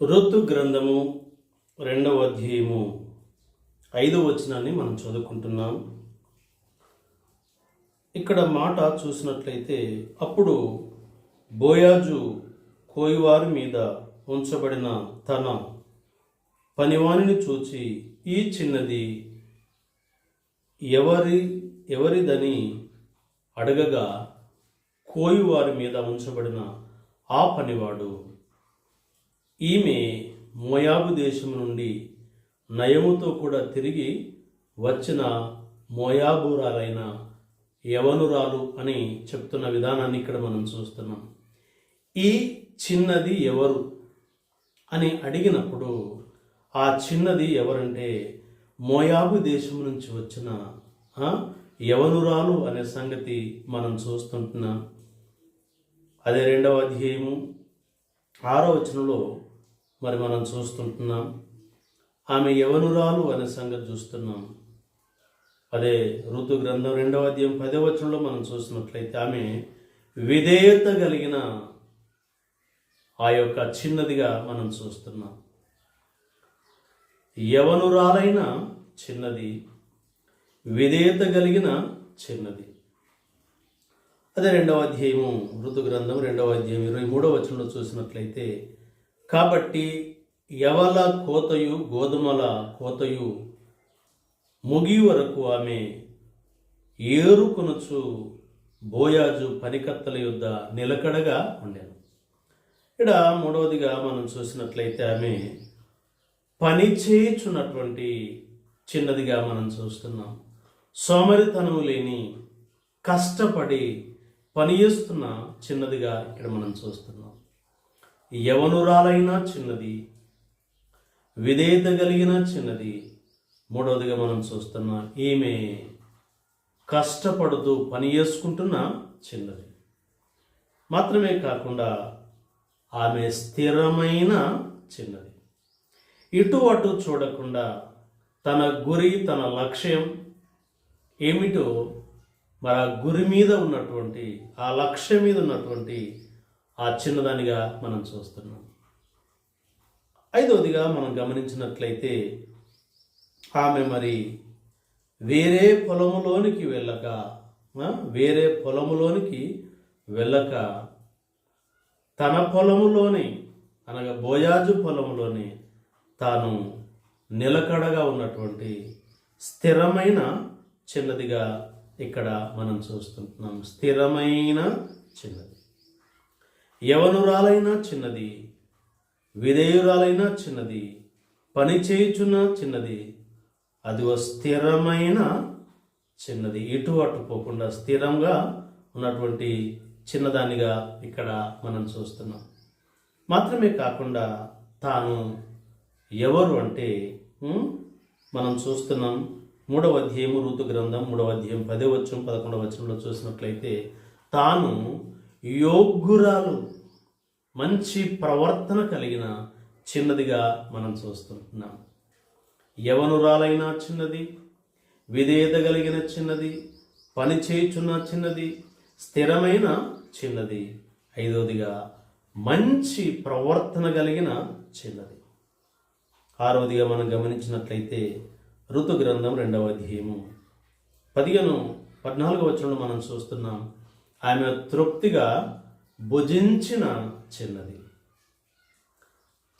ఋతు గ్రంథము రెండవ అధ్యాయము ఐదవ వచనాన్ని మనం చదువుకుంటున్నాం. ఇక్కడ మాట చూసినట్లయితే అప్పుడు బోయాజు కోయివారి మీద ఉంచబడిన తన పనివాణిని చూచి ఈ చిన్నది ఎవరి ఎవరిదని అడగగా కోయివారి మీద ఉంచబడిన ఆ పనివాడు ఈమె మోయాబు దేశం నుండి నయముతో కూడా తిరిగి వచ్చిన మోయాబురాలైన యవనురాలు అని చెప్తున్న విధానాన్ని ఇక్కడ మనం చూస్తున్నాం. ఈ చిన్నది ఎవరు అని అడిగినప్పుడు ఆ చిన్నది ఎవరంటే మోయాబు దేశం నుంచి వచ్చిన యవనురాలు అనే సంగతి మనం చూస్తుంటున్నాం. అదే రెండవ అధ్యాయము ఆరో వచనంలో మరి మనం చూస్తుంటున్నాం. ఆమె యవనురాలు అనే సంగతి చూస్తున్నాం. అదే ఋతు గ్రంథం రెండవ అధ్యాయం పదే వచనంలో మనం చూసినట్లయితే ఆమె విధేయత కలిగిన ఆ యొక్క చిన్నదిగా మనం చూస్తున్నాం. యవనురాలైన చిన్నది విధేయత కలిగిన చిన్నది. అదే రెండవ అధ్యాయము ఋతు గ్రంథం రెండవ అధ్యాయం ఇరవై మూడవ వచనంలో చూసినట్లయితే కాబట్టి యవల కోతయు గోధుమల కోతయు ముగి వరకు ఆమె ఏరుకొనుచు బోయాజు పనికత్తల యొద్ద నిలకడగా ఉండేది ఇక్కడ మూడవదిగా మనం చూసినట్లయితే ఆమె పని చేయుచున్నటువంటి చిన్నదిగా మనం చూస్తున్నాం. సోమరితనము లేని కష్టపడి పని చేస్తున్న చిన్నదిగా ఇక్కడ మనం చూస్తున్నాం. యవనురాలైనా చిన్నది విధేయత కలిగిన చిన్నది మూడవదిగా మనం చూస్తున్నాం ఈమె కష్టపడుతూ పని చేసుకుంటున్న చిన్నది. మాత్రమే కాకుండా ఆమె స్థిరమైన చిన్నది. ఇటు అటు చూడకుండా తన గురి తన లక్ష్యం ఏమిటో మరి ఆ గురి మీద ఉన్నటువంటి ఆ లక్ష్యం మీద ఉన్నటువంటి ఆ చిన్నదానిగా మనం చూస్తున్నాం. ఐదవదిగా మనం గమనించినట్లయితే ఆమె మరి వేరే పొలములోనికి వెళ్ళక వేరే పొలములోనికి వెళ్ళక తన పొలములోనే అనగా బోయాజు పొలములోనే తాను నిలకడగా ఉన్నటువంటి స్థిరమైన చిన్నదిగా ఇక్కడ మనం చూస్తున్నాం. స్థిరమైన చిన్నది. యవనురాలైనా చిన్నది విధేయురాలైనా చిన్నది పని చేయుచున్న చిన్నది అది ఓ స్థిరమైన చిన్నది. ఇటు అటు పోకుండా స్థిరంగా ఉన్నటువంటి చిన్నదానిగా ఇక్కడ మనం చూస్తున్నాం. మాత్రమే కాకుండా తాను ఎవరు అంటే మనం చూస్తున్నాం మూడవ అధ్యాయము ఋతు గ్రంథం మూడవ అధ్యాయం పదే వచ్చం పదకొండవ వచనంలో చూసినట్లయితే తాను యోగ్యురాలు మంచి ప్రవర్తన కలిగిన చిన్నదిగా మనం చూస్తున్నాం. యవనురాలైన చిన్నది విధేయత కలిగిన చిన్నది పని చేయుచున్న చిన్నది స్థిరమైన చిన్నది. ఐదవదిగా మంచి ప్రవర్తన కలిగిన చిన్నది. ఆరవదిగా మనం గమనించినట్లయితే ఋతు గ్రంథం రెండవ అధ్యయము. పదిహేను పద్నాలుగో వచనంలో మనం చూస్తున్నాం ఆమె తృప్తిగా భుజించిన చిన్నది.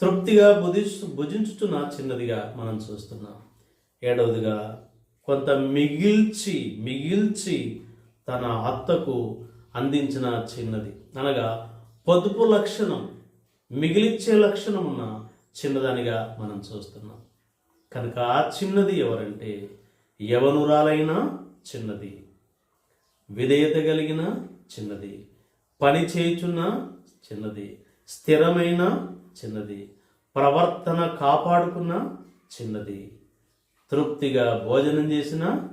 తృప్తిగా భుజిస్తు భుజించుతున్న చిన్నదిగా మనం చూస్తున్నాం. ఏడవదిగా కొంత మిగిల్చి మిగిల్చి తన అత్తకు అందించిన చిన్నది. అనగా పొదుపు లక్షణం మిగిలిచ్చే లక్షణం ఉన్న చిన్నదానిగా మనం చూస్తున్నాం. కనుక చిన్నది ఎవరంటే యవనురాలైన చిన్నది విధేయత కలిగిన చిన్నది పని చేయుచున్న చిన్నది స్థిరమైన చిన్నది ప్రవర్తన కాపాడుకున్న చిన్నది తృప్తిగా భోజనం చేసిన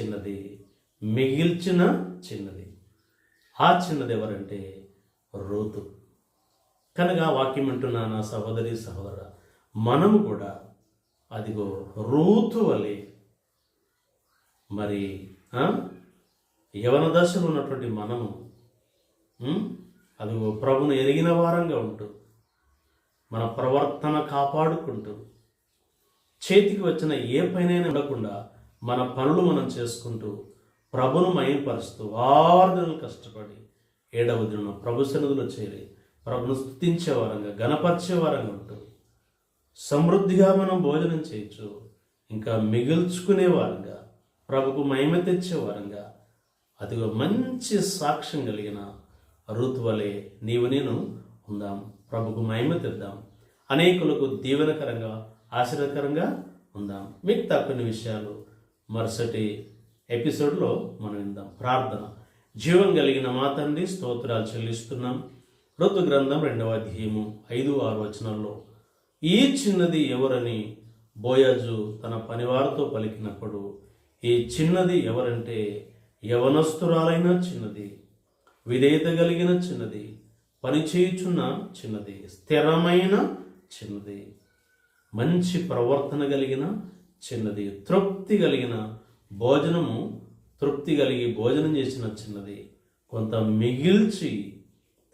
చిన్నది మిగిల్చిన చిన్నది. ఆ చిన్నది ఎవరంటే రోతు. కనుక వాక్యం అంటున్నా నా సహోదరి సహోదర మనము కూడా అదిగో రూతు వలె మరి యవన దశలో ఉన్నటువంటి మనము అదిగో ప్రభును ఎరిగిన వారంగా ఉంటూ మన ప్రవర్తన కాపాడుకుంటూ చేతికి వచ్చిన ఏ పైనైనా ఉండకుండా మన పనులు మనం చేసుకుంటూ ప్రభును మయంపరుస్తూ ఆరు కష్టపడి ఏడవ దిన ప్రభు సన్నిధిలో చేరి ప్రభును స్థుతించే వారంగా గణపరిచే వారంగా ఉంటూ సమృద్ధిగా మనం భోజనం చేయొచ్చు. ఇంకా మిగుల్చుకునే వారంగా ప్రభుకు మహిమ తెచ్చే వారంగా అదిగో మంచి సాక్ష్యం కలిగిన ఋతువలే నీవు నేను ఉందాం ప్రభుకు మహిమ తెద్దాం. అనేకులకు దీవెనకరంగా ఆశీర్వదకరంగా ఉందాం. మిగతా కొన్ని విషయాలు మరుసటి ఎపిసోడ్లో మనం విందాం. ప్రార్థన. జీవం కలిగిన మా తండ్రి స్తోత్రాలు చెల్లిస్తున్నాం. ఋతు గ్రంథం రెండవ అధ్యయము ఐదు ఆరు వచనాల్లో. ఈ చిన్నది ఎవరని బోయాజు తన పనివారితో పలికినప్పుడు ఈ చిన్నది ఎవరంటే యవనస్తురాలైన చిన్నది విధేయత కలిగిన చిన్నది పనిచేయుచున్న చిన్నది స్థిరమైన చిన్నది మంచి ప్రవర్తన కలిగిన చిన్నది తృప్తి కలిగిన భోజనము తృప్తి కలిగి భోజనం చేసిన చిన్నది కొంత మిగిల్చి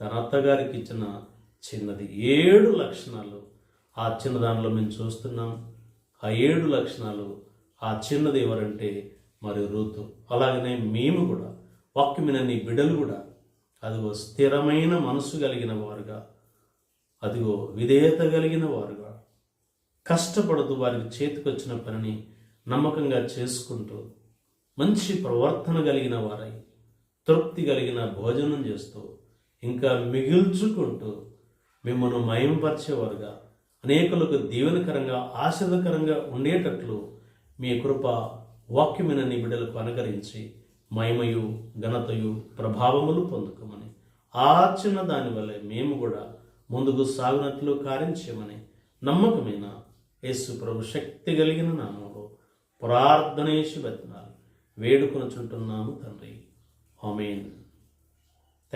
తన అత్తగారికి ఇచ్చిన చిన్నది ఏడు లక్షణాలు. ఆ చిన్న దానిలో మేము చూస్తున్నాం. ఆ ఏడు లక్షణాలు ఆ చిన్నది ఎవరంటే మరి రుతు. అలాగనే మేము కూడా వాక్యమైన నీ బిడలు కూడా అదిగో స్థిరమైన మనసు కలిగిన వారుగా అదిగో విధేయత కలిగిన వారుగా కష్టపడుతూ వారికి చేతికొచ్చిన పనిని నమ్మకంగా చేసుకుంటూ మంచి ప్రవర్తన కలిగిన వారై తృప్తి కలిగిన భోజనం చేస్తూ ఇంకా మిగిల్చుకుంటూ మిమ్మల్ని మయంపరిచేవారుగా అనేకులకు దీవెనకరంగా ఆశీర్వకరంగా ఉండేటట్లు మీ కృప వాక్యమైన నీ బిడ్డలకు అనుకరించి మహిమయు ఘనతయు ప్రభావములు పొందుకోమని. ఆ చిన్న దాని వల్లే మేము కూడా ముందుకు సాగునట్లు కారించమని నమ్మకమైన యేసు ప్రభు శక్తి కలిగిన నామంలో ప్రార్థనేసి బతినాలు వేడుకొనుచుంటున్నాము తండ్రి. ఆమెన్.